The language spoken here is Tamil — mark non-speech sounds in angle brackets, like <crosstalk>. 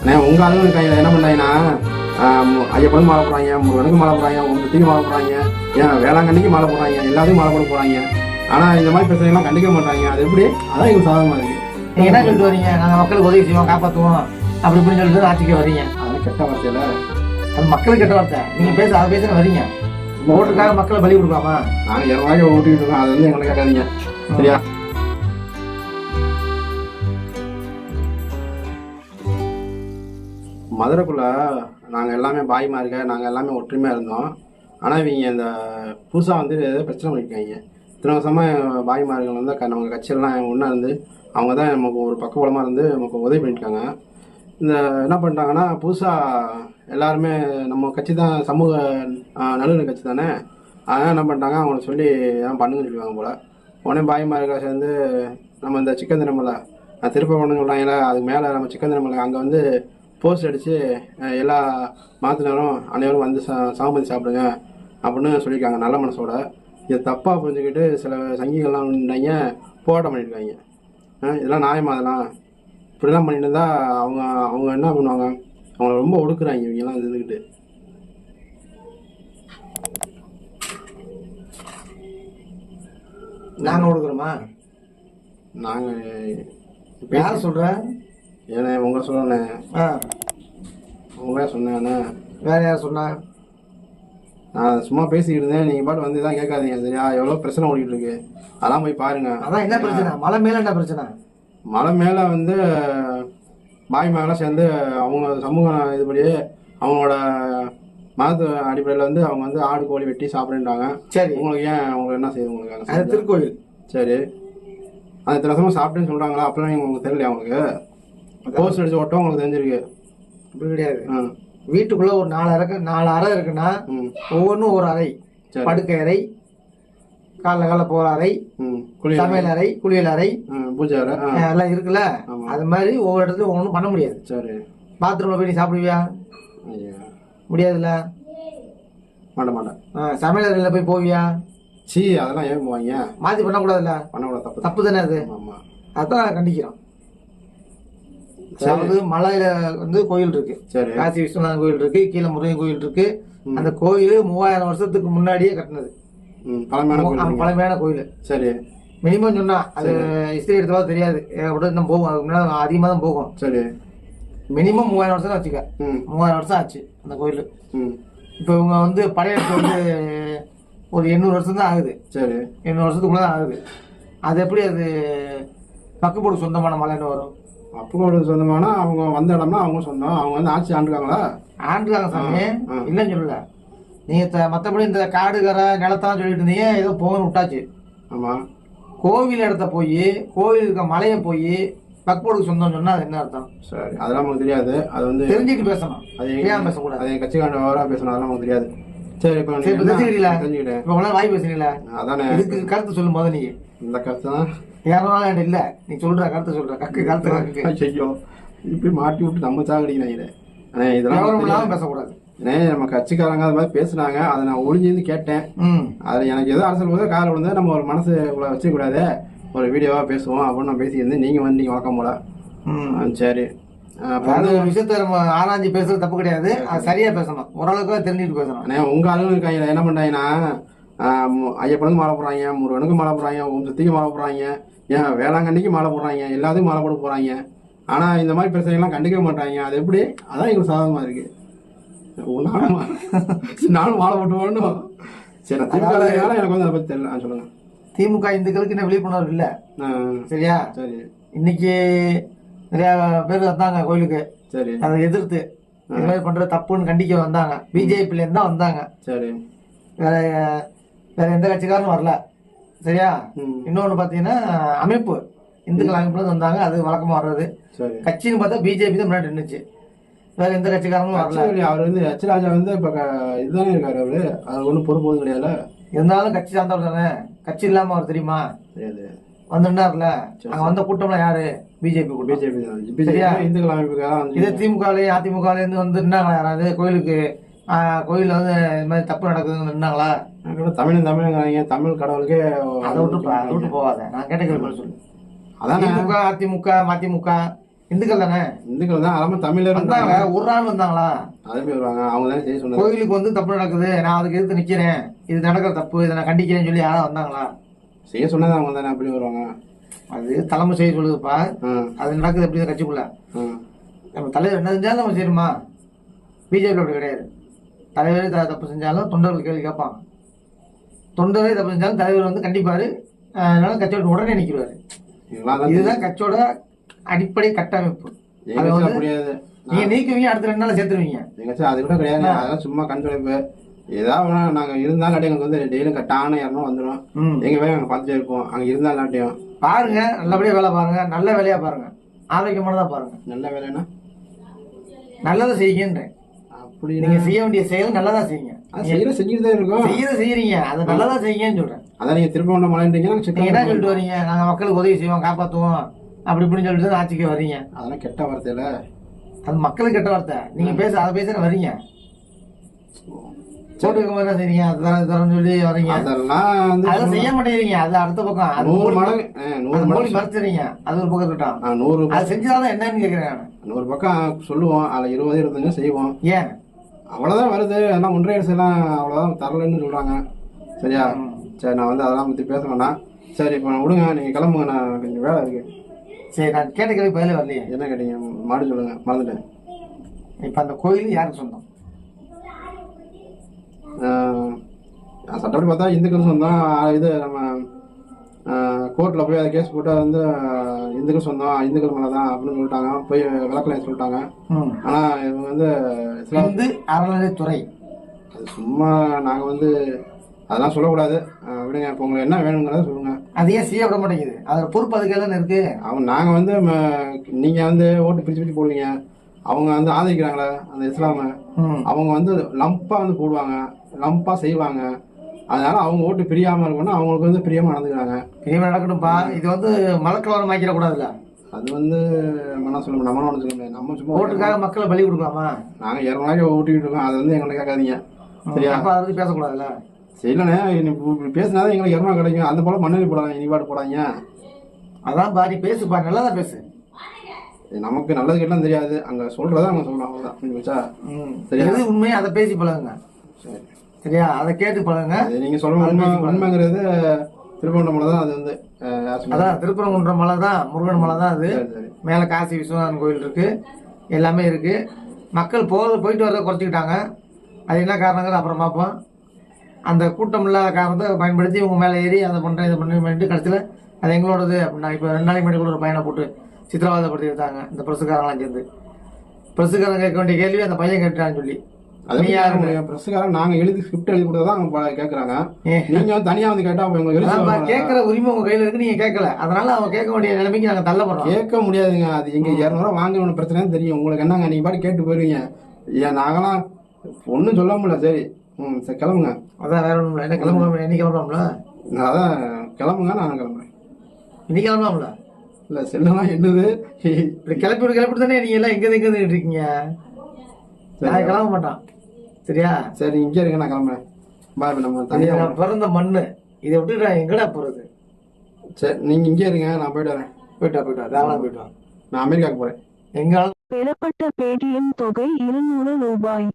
அண்ணே உங்க ஆளுங்க கையில் என்ன பண்ணாங்கன்னா ஐயப்பனுக்கு மாலை போடுறாங்க முருகனுக்கு மாலை போடுறாங்க உங்க சுத்திக்கு மாலை போடுறாங்க ஏன் வேளாங்கண்ணிக்கு மாலை போடுறாங்க எல்லாத்துக்கும் மாலை போட போறாங்க. ஆனா இந்த மாதிரி பிரச்சனைலாம் கண்டிக்க மாட்டாங்க. அது எப்படி? அதான் எங்களுக்கு சாதகமா இருக்கு. நீங்க என்ன சொல்லிட்டு வரீங்க? நாங்க மக்களுக்கு உதவி செய்வோம் காப்பாத்துவோம் அப்படி இப்படின்னு சொல்லிட்டு ஆட்சிக்கு வர்றீங்க அதெல்லாம் கெட்ட வார்த்தையில. அது மக்களுக்கு கெட்ட வார்த்தை. நீங்க பேச அதை பேச வர்றீங்க ஓட்டுக்காக மக்களை பலி கொடுக்கலாமா? நாங்க இரநூறுவாய்க்கு ஓட்டிட்டு இருக்கோம். அது வந்து எங்களை கேட்காதீங்க. சரியா? மதுரைக்குள்ள நாங்கள் எல்லாமே பாய்மா இருக்க நாங்கள் எல்லாமே ஒற்றுமையாக இருந்தோம். ஆனால் இவங்க இந்த புதுசாக வந்து ஏதோ பிரச்சனை பண்ணியிருக்காங்க இத்தனை வருஷமாக பாய்மார்கள் வந்து க- நம்ம கட்சியெல்லாம் ஒன்றா இருந்து அவங்க தான் நமக்கு ஒரு பக்கபலமாக இருந்து நமக்கு உதவி பண்ணியிருக்காங்க இந்த என்ன பண்ணிட்டாங்கன்னா புதுசாக எல்லாருமே நம்ம கட்சி தான் சமூக நலுவல் கட்சி தானே? அதனால் என்ன பண்ணிட்டாங்க அவங்கள சொல்லி ஏன் பண்ணுங்கன்னு சொல்லிடுவாங்க போல். உடனே பாய்மார்கள் சேர்ந்து நம்ம இந்த சிக்கன் திருமலை திருப்பவனம் சொல்கிறாங்களே அதுக்கு மேலே நம்ம சிக்கன் திருமலை அங்கே வந்து போஸ்ட் அடித்து எல்லா மாத்தினரும் அனைவரும் வந்து சா சாமந்தி சாப்பிடுங்க அப்படின்னு சொல்லியிருக்காங்க நல்ல மனசோட. இதை தப்பாக புரிஞ்சுக்கிட்டு சில சங்கிகள்லாம் இருந்தாங்க போராட்டம் பண்ணியிருக்காங்க இதெல்லாம் நியாயமா அதெல்லாம்? இப்படிலாம் பண்ணிட்டு இருந்தா அவங்க அவங்க என்ன பண்ணுவாங்க? அவங்கள ரொம்ப ஒடுக்குறாங்க இவங்கெல்லாம் இருந்துக்கிட்டு நாங்க கொடுக்குறோமா நாங்கள் யார் சொல்ற? ஏன்னா உங்களை சொல்லணேன் ஆ, உங்களே சொன்னேண்ணே வேற யார் சொன்னா? நான் சும்மா பேசிக்கிட்டு இருந்தேன். நீங்கள் பாட்டு வந்து தான் கேட்காதீங்க சரியா? எவ்வளோ பிரச்சனை ஓடிட்டு இருக்கு. அதெல்லாம் போய் பாருங்க. அதான் என்ன பிரச்சனை? மலை மேல என்ன பிரச்சனை? மலை மேலே வந்து பாய் மகளாம் சேர்ந்து அவங்க சமூக இதுபடி அவங்களோட மதத்து அடிப்படையில் வந்து அவங்க வந்து ஆடு கோழி வெட்டி சாப்பிடுன்றாங்க. சரி. உங்களுக்கு ஏன் அவங்க என்ன செய்யுது உங்களுக்கு அது? திருக்கோயில் சரி. அந்த வருஷமா சாப்பிட்டேன்னு சொல்கிறாங்களா அப்பெல்லாம் உங்களுக்கு தெரியலையா உங்களுக்கு? போஸ்ட் அடிச்சு ஓட்டம் உங்களுக்கு தெரிஞ்சிருக்கு. அப்படி கிடையாது. வீட்டுக்குள்ள ஒரு நாலு அறை நாலு அறை இருக்குன்னா ஒவ்வொன்றும் ஒரு அறை. படுக்கை அறை காலைல காலைல போற அறை சமையல் அறை குளியல் அறை. பூஜை அறை. எல்லாம் இருக்குல்ல. அது மாதிரி ஒவ்வொரு இடத்துலயும் ஒன்றும் பண்ண முடியாது. சரி. பாத்ரூம்ல போய் நீ சாப்பிடுவியா? முடியாதுல்ல? மாட்டேன் மாட்டேன். சமையல் அறையில போய் போவியா? சீ அதெல்லாம் ஏன் போவாங்க? மாத்தி பண்ணக்கூடாதுல்ல? பண்ணக்கூடாது தப்பு தப்பு தானே அது? ஆமாம் அதான் கண்டிக்கிறோம். அதாவது மலையில வந்து கோயில் இருக்கு. சரி. காசி விஸ்வநாதன் கோயில் இருக்கு கீழே முருகன் கோயில் இருக்கு. அந்த கோயில் மூவாயிரம் வருஷத்துக்கு முன்னாடியே கட்டினது. பழமையான கோயில் சரி. மினிமம் சொன்னா அது ஹிஸ்டரி எடுத்தவா தெரியாது. எப்படி இன்னும் போகும் அதுக்கு முன்னாடி அதிகமாக தான் போகும் சரி. மினிமம் மூவாயிரம் வருஷம் தான் வச்சுக்க மூவாயிரம் வருஷம் ஆச்சு அந்த கோயில். இப்போ இவங்க வந்து படையெடுத்து வந்து ஒரு எண்ணூறு வருஷம் தான் ஆகுது. சரி. எண்ணூறு வருஷத்துக்குள்ள தான் ஆகுது. அது எப்படி அது பக்குப்போடு சொந்தமான மலைன்னு வரும்? அப்போட சொந்தமான அவங்க வந்த இடம்னா அவங்க சொந்தம். அவங்க வந்து ஆட்சி ஆண்டுருக்காங்களா? ஆண்டுக்காங்க சாமி. இல்லைன்னு சொல்லல. நீங்க மத்தபடி இந்த காடு கரை நிலத்தான் சொல்லிட்டு இருந்தீங்க ஏதோ போகணும் விட்டாச்சு. ஆமாம் கோவில் இடத்த போய் கோவில் இருக்க மலையை போய் பக்போடுக்கு சொந்தம் சொன்னா அது என்ன அர்த்தம்? சரி அதெல்லாம் நமக்கு தெரியாது. அது வந்து தெரிஞ்சுக்கிட்டு பேசணும். அது ஏன் எங்க பேசக்கூடாது. அது என் கட்சிக்காண்ட விவரா பேசணும் அதெல்லாம் நமக்கு தெரியாது. சரி இப்போ சரி, இப்ப தெரிஞ்சுக்கிட்டீங்களா? தெரிஞ்சுக்கிட்டேன் இப்போ உங்களால வாய் பேசுறீங்களா அதானே. இதுக்கு கருத்து சொல்லும் போது நீங்க இந்த கருத்து தான். யாரும் என்கிட்ட இல்ல. நீ சொல்ற கருத்து சொல்ற. கக்கு கருத்து ஐயோ இப்படி மாட்டி விட்டு நம்ம சாகடிக்கிறாங்க அண்ணே இதெல்லாம். பேசக்கூடாது. அண்ணே நம்ம கட்சிக்காரங்க அது மாதிரி பேசுனாங்க. அதை நான் ஒளிஞ்சிருந்து கேட்டேன். ம். அது எனக்கு ஏதோ அரசியல் போது காலை விழுந்து நம்ம ஒரு மனசு வச்சுக்கூடாது ஒரு வீடியோவாக பேசுவோம் அப்படின்னு நான் பேசியிருந்தேன். நீங்கள் வந்து நீங்கள் வழக்கம் போல. சரி. ஒரு விஷயத்த நம்ம ஆராய்ஞ்சு பேசுறது தப்பு கிடையாது. அது சரியா பேசணும். ஓரளவுக்கு தெரிஞ்சுட்டு பேசணும். அண்ணே உங்கள் ஆளுங்க கையில் என்ன பண்ணுறாங்கன்னா ஐயப்பனுக்கு மாலை போடுறாங்க முருகனுக்கு மாலை போடுறாங்க உம் சக்திக்கு மாலை போடுறாங்க ஏன் வேளாங்கண்ணிக்கு மாலை போடுறாங்க எல்லாத்துக்கும் மாலை போட போகிறாங்க ஆனால் இந்த மாதிரி பிரச்சனைகள்லாம் கண்டுக்க மாட்டாங்க. அது எப்படி? அதான் எங்களுக்கு சாதகமாக இருக்குது நானும் <laughs> நானும் மாலை போட்டு வரணும் சரி திமுக எனக்கு வந்து அதை பற்றி தெரியல. சொல்லுங்க. திமுக இந்துக்களுக்கு இன்னும் விழிப்புணர்வு இல்ல. சரியா? சரி. இன்னைக்கு நிறைய பேர் வந்தாங்க கோயிலுக்கு. சரி. அதை எதிர்த்து இது மாதிரி பண்றது தப்புன்னு கண்டிக்க வந்தாங்க. பிஜேபில இருந்து வந்தாங்க. சரி. வேற வேற எந்த கட்சிக்காரனும் வரல. சரியா? இன்னொன்னு பாத்தீங்கன்னா அமைப்பு. இந்துக்கள் அமைப்புல வந்தாங்க. அது வழக்கமா வர்றது. சரி. கட்சின்னு பார்த்தா பிஜேபி தான் முன்னாடி நின்னுச்சு. வேற எந்த கட்சிக்காரங்களும் வரல. அவர் வந்து எச் ராஜா வந்து இப்போ இதுதானே இருக்காரு அவரு. அது ஒன்றும் பொறுப்பு கிடையாதுல்ல? இருந்தாலும் கட்சி சார்ந்தவர் தானே. கட்சி இல்லாம அவர் தெரியுமா? தெரியாது. வந்து நின்னார்ல அங்க வந்த கூட்டம்லாம் யாரு? பிஜேபி பிஜேபி தான்? இந்துக்கள் அமைப்புக்காக இதே திமுகலையும் அதிமுகல இருந்து வந்து நின்னாங்களா யாராவது? கோயிலுக்கு கோயில்ல வந்து இது மாதிரி தப்பு நடக்குதுன்னு நின்னாங்களா? அதுக்கப்புறம் தமிழ் தமிழ்ங்கிறாங்க தமிழ் கடவுளுக்கே அதை விட்டு அதை விட்டு போவாத நான் கேட்ட கேள்வி சொல்லு. அதானே? திமுக அதிமுக மதிமுக இந்துக்கள் தானே? இந்துக்கள் தான். அல்லாம தமிழர் வந்தாங்க. ஒரு நாள் வந்தாங்களா? அதே போய் வருவாங்க. அவங்க தானே செய்ய சொன்னது. கோயிலுக்கு வந்து தப்பு நடக்குது. நான் அதுக்கு எதிர்த்து நிக்கிறேன். இது நடக்கிற தப்பு. இதை நான் கண்டிக்கிறேன்னு சொல்லி யாராவது வந்தாங்களா? செய்ய சொன்னது அவங்க தானே. அப்படி வருவாங்க. அது தலைமை செய்ய சொல்லுதுப்பா. அது நடக்குது எப்படி கட்சிக்குள்ள. நம்ம தலைவர் என்ன செஞ்சாலும் நம்ம செய்யணுமா? பிஜேபி அப்படி கிடையாது. தலைவரே த- தப்பு செஞ்சாலும் தொண்டர்கள் கேள்வி கேட்பாங்க தொண்டரே தப்பு செஞ்சாலும் தலைவர் வந்து கண்டிப்பாரு. அதனால கட்சியோட உடனே நிற்கிறாரு இதுதான் கட்சியோட அடிப்படை கட்டமைப்பு. அது வந்து நீங்க நீக்குவீங்க அடுத்த ரெண்டு நாள் சேர்த்துருவீங்க. அது கூட கிடையாது. அதெல்லாம் சும்மா கண் துடைப்பு ஏதாவது நாங்க இருந்தாலும் எங்களுக்கு வந்து டெய்லியும் கட்டான இரநூறு வந்துடும் எங்க வேலை நாங்க பார்த்துட்டே இருப்போம். அங்க இருந்தாலும் இல்லாட்டியும் பாருங்க நல்லபடியா வேலை பாருங்க நல்ல வேலையா பாருங்க. ஆரோக்கியமானதா பாருங்க. நல்ல வேலைன்னா? நல்லதை செய்யுங்கன்றேன். அப்படி நீங்க செய்ய வேண்டிய செயல் நல்லதா செய்யுங்க. செய்யற செஞ்சுட்டு தான் இருக்கோம். செய்யறத செய்யறீங்க அது நல்லதா செய்யுங்கன்னு சொல்றேன். அதான் நீங்க திரும்ப ஒண்ணு மலைன்றீங்க என்ன சொல்லிட்டு வரீங்க? நாங்க மக்களுக்கு உதவி செய்வோம் காப்பாத்துவோம். அப்படி இப்படின்னு சொல்லிட்டு ஆட்சிக்கு வர்றீங்க அதெல்லாம் கெட்ட வார்த்தையில. அது மக்களுக்கு கெட்ட வார்த்தை. நீங்க பேச அதை பேச வர்றீங்க சோட்டு வைக்கும் என்ன செய்றீங்க அது தரம் இது தரம்னு சொல்லி வர்றீங்க அதெல்லாம் வந்து அதை செய்ய மாட்டேங்கிறீங்க. அது அடுத்த பக்கம். நூறு மூடி மடங்கு நூறு மடங்கு மறைச்சிடுறீங்க. அது ஒரு பக்கம் இருக்கட்டும். நூறு அது செஞ்சாதான் என்னன்னு கேக்குறேன் நான். நூறு பக்கம் சொல்லுவோம். அதுல இருபது இருபத்தஞ்சு செய்வோம். ஏன்? அவ்வளவுதான் வருது. எல்லாம் எல்லாம் அவ்வளவுதான் தரலன்னு சொல்றாங்க. சரியா? சரி நான் வந்து அதெல்லாம் பத்தி பேச வேணாம். சரி இப்போ நான் விடுங்க. நீங்க கிளம்புங்க. நான் கொஞ்சம் வேலை இருக்கு. சரி நான் கேட்ட கேள்வி பதிலே வரலையே. என்ன கேட்டீங்க? மாடு சொல்லுங்க. மறந்துட்டேன். இப்ப அந்த கோயில் யாருக்கு சொந்தம் சட்டப்படி பார்த்தா இந்துக்கள் சொந்தம் ஆஹ், இது நம்ம கோர்ட்டில் போய் அதை கேஸ் போட்டு வந்து இந்துக்கள் சொந்தம் இந்துக்கள் மேலே தான் அப்படின்னு சொல்லிட்டாங்க. போய் விளக்கலையும் சொல்லிட்டாங்க. ஆனால் இவங்க வந்து இஸ்லாம் இந்து அறநிலைத்துறை அது சும்மா நாங்கள் வந்து அதெல்லாம் சொல்லக்கூடாது. விடுங்க. இப்போ உங்களுக்கு என்ன வேணுங்கிறத சொல்லுங்க. அது ஏன் செய்ய விட மாட்டேங்குது? அதோட பொறுப்பு அதுக்கு தானே இருக்கு? அவங்க நாங்கள் வந்து நீங்கள் வந்து ஓட்டு பிரித்து பிரித்து போடுவீங்க அவங்க வந்து ஆதரிக்கிறாங்களே அந்த இஸ்லாமை. அவங்க வந்து லம்பாக வந்து போடுவாங்க. லம்பாக செய்வாங்க. அதனால அவங்க ஓட்டு பிரியாமல் இருக்கணும்னா அவங்களுக்கு வந்து பிரியமாக நடந்துக்கிறாங்க. இனிமே நடக்கட்டும்பா இது வந்து மலக்கலவரம் ஆக்கிட கூடாதுல்ல அது வந்து என்ன சொல்ல நம்மளும் ஒன்று சொல்ல முடியாது. நம்ம சும்மா ஓட்டுக்காக மக்களை பலி கொடுக்கலாமா? நாங்கள் இரநூறுவாய்க்கு ஓட்டிக்கிட்டு இருக்கோம். அதை வந்து எங்களை கேட்காதீங்க. சரியா? அப்ப அதை பத்தி பேசக்கூடாதுல்ல? சரிண்ணே இப்படி பேசினாதான் எங்களுக்கு இரநூறு கிடைக்கும். அந்த போல மண்ணெண்ணி போடாங்க இனிபாடு போடாங்க அதான் பாரி பேசுப்பா நல்லதா பேசு. நமக்கு நல்லது கெட்டலாம் தெரியாது. அங்கே சொல்கிறத அவங்க சொல்லணும் அவ்வளோதான் ம். சரியா? எது உண்மையை அதை பேசி பழகுங்க. சரி சரியா? அதை கேட்டு பழகுங்க அது நீங்கள் சொல்ல உண்மை உண்மைங்கிறது திருவண்ணாமலை தான் அது வந்து? அதான் திருப்பரங்குன்ற மலை தான் முருகன் மலை தான் அது. மேலே காசி விஸ்வநாதன் கோயில் இருக்கு. எல்லாமே இருக்கு. மக்கள் போகிறது போயிட்டு வரதை குறைச்சிக்கிட்டாங்க. அது என்ன காரணங்கிறது அப்புறம் பார்ப்போம். அந்த கூட்டம் இல்லாத காரணத்தை பயன்படுத்தி இவங்க மேலே ஏறி அதை பண்ணுறேன் இதை பண்ணுறேன் பண்ணிட்டு கடைசியில் அது எங்களோடது அப்படின்னா இப்போ ரெண்டு நாளைக்கு முன்னாடி கூட ஒரு பையனை போட்டு சித்திரவாதப்படுத்தி எடுத்தாங்க இந்த பிரசுக்காரங்களாம் சேர்ந்து. பிரசுக்காரன் கேட்க வேண்டிய கேள்வி அந்த பையன் கேட்டான்னு சொல்லி. பிரஸ்காரன் நாங்க எழுதி ஸ்கிரிப்ட் எழுதி கொடுத்தா அவங்க கேக்குறாங்க. நீங்க வந்து தனியா வந்து கேட்டா அவங்க உரிமை உங்க கையில் இருக்கு நீங்க கேட்கல அதனால அவங்க கேட்க வேண்டிய நிலைமைக்கு நாங்கள் தள்ளப்படுறோம். கேட்க முடியாதுங்க. அது எங்க இரநூறுவா வாங்கணும் பிரச்சனை தெரியும். உங்களுக்கு என்னங்க நீங்க பாட்டு கேட்டு போயிருவீங்க. ஏன் நாங்களாம் ஒன்றும் சொல்ல முடியல. சரி. ம் சரி கிளம்புங்க. அதான் வேற ஒன்றும் என்ன கிளம்ப இன்னைக்கு கிளம்பலாம்ல நான் அதான் கிளம்புங்க நான் கிளம்புறேன். இன்னைக்கு கிளம்பலாம்ல இல்ல செல்லலாம் என்னது? இப்படி கிளப்பி விடு, கிளப்பி தானே நீங்க எல்லாம் எங்க எங்க இருக்கீங்க? நான் கிளம்ப மாட்டான். சரியா? சரி இங்கே இருங்க நான் கிளம்புறேன். பாய் நம்ம இது தனியா நான் பிறந்த மண்ணு. இதை விட்டு நான் எங்கடா போறது? சரி நீங்க இங்கே இருங்க நான் போயிட்டு வரேன். போயிட்டா போயிட்டா தாராளம் போயிட்டு வா. நான் அமெரிக்காவுக்கு போறேன். எங்காலும் பெறப்பட்ட பேடிஎம் தொகை இருநூறு ரூபாய்.